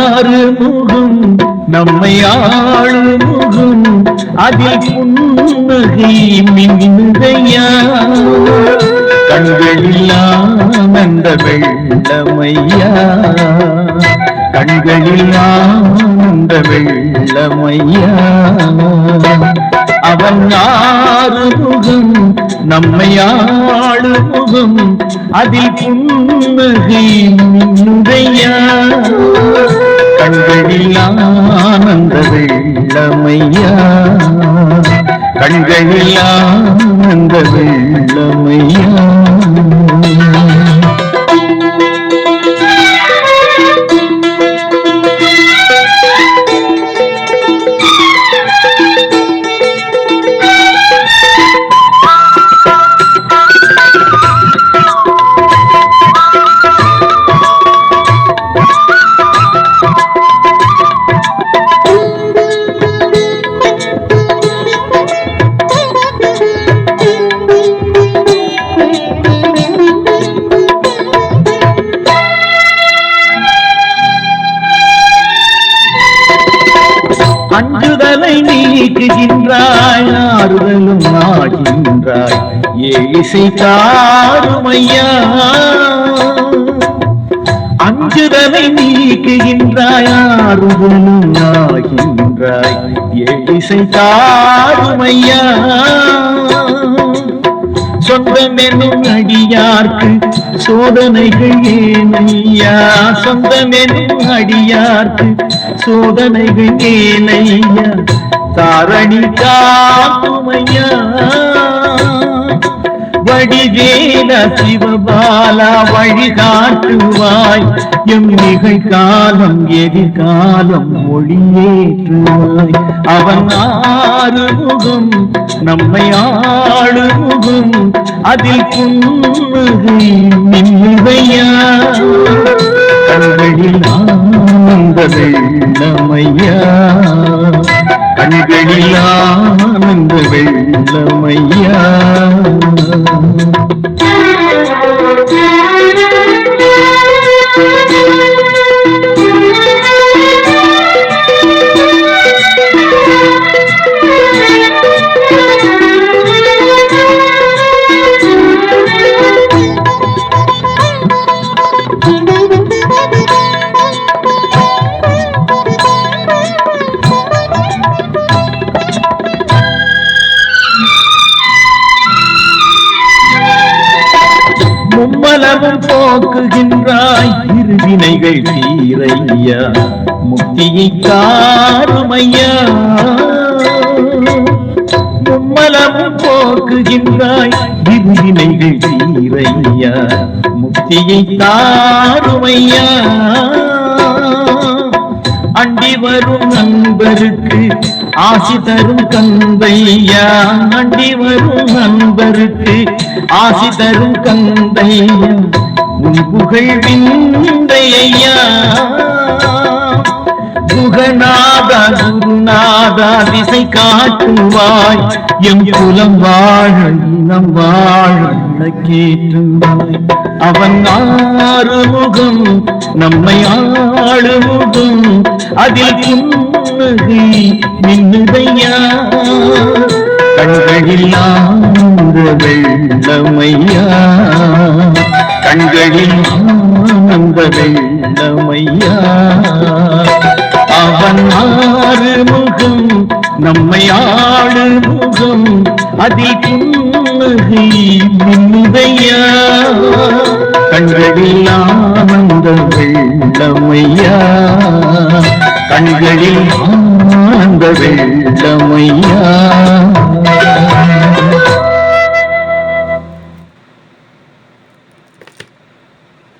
ஆறு முகம்? நம்மை ஆளு முகம். அதில் புன்னகை மின்னுகையா? கண்களில்லாம் அந்த வெள்ளமையா? கண்களில்லாம் அந்த வெள்ளமையா? அவன் ஆறு முகம்? நம்மை முகம் அதில் புன்னகை மின்னுகையா கண்களில் ஆனந்த வெள்ளமையா? கண்களில் ஆனந்த வெள்ளமையா? அஞ்சுதலை நீக்குகின்றாய் ஆறுதலும் ஆகின்றாய் ஏசை தாருமையா? அஞ்சுதலை நீக்குகின்றாய் ஆறுதலும் ஆகின்றாய் ஏசை தாருமையா? சொந்தமெனும் அடியார்க்கு சோதனைகள் ஏனையா? சொந்தமெனும் அடியார்க்கு சோதனைகள் ஏனையா? தாரணி காத்துமையா? வடிவேல சிவபாலா வழிகாட்டுவாய். எம் நிகழ்காலம் எதிர்காலம் மொழியேற்றுவாய். அவன் ஆறுமுகம் நம்மை ஆளுமுகம் அதில் புன்னகை மின்னுகையா கண்களில் ஆனந்த வெள்ளமையா கண்களில் மும்மலமும் போக்குகின்றாய். இருவினைகள் தீரையா முக்தியை தாருமையா மும்மலமும் போக்குகின்றாய். இருவினைகள் தீரையா முக்தியை தாருமையா அண்டி வரும் நண்பருக்கு ஆசி தரும் கந்தையா அண்டி வரும் நண்பருக்கு ஆசி தரும் கந்தையா உன் புகழ் விந்தையா குகநாதா நாதா திசை காட்டுவாய். எம் குலம் வாழ இனம் வாழ கேட்டுவாய் அவன் ஆறுமுகம் நம்மை ஆளுமுகம். அதில் புன்னகை மின்னுதையா கண்களில் வெள்ளமையா. கண்களில் ஆனந்த வெள்ளமையா. அவன் ஆறு முகம் நம்மை ஆளு முகம் அதில் புன்னகை மின்னுதையா கண்களில் ஆனந்த வெள்ளமையா? கண்களில் ஆனந்த வெள்ள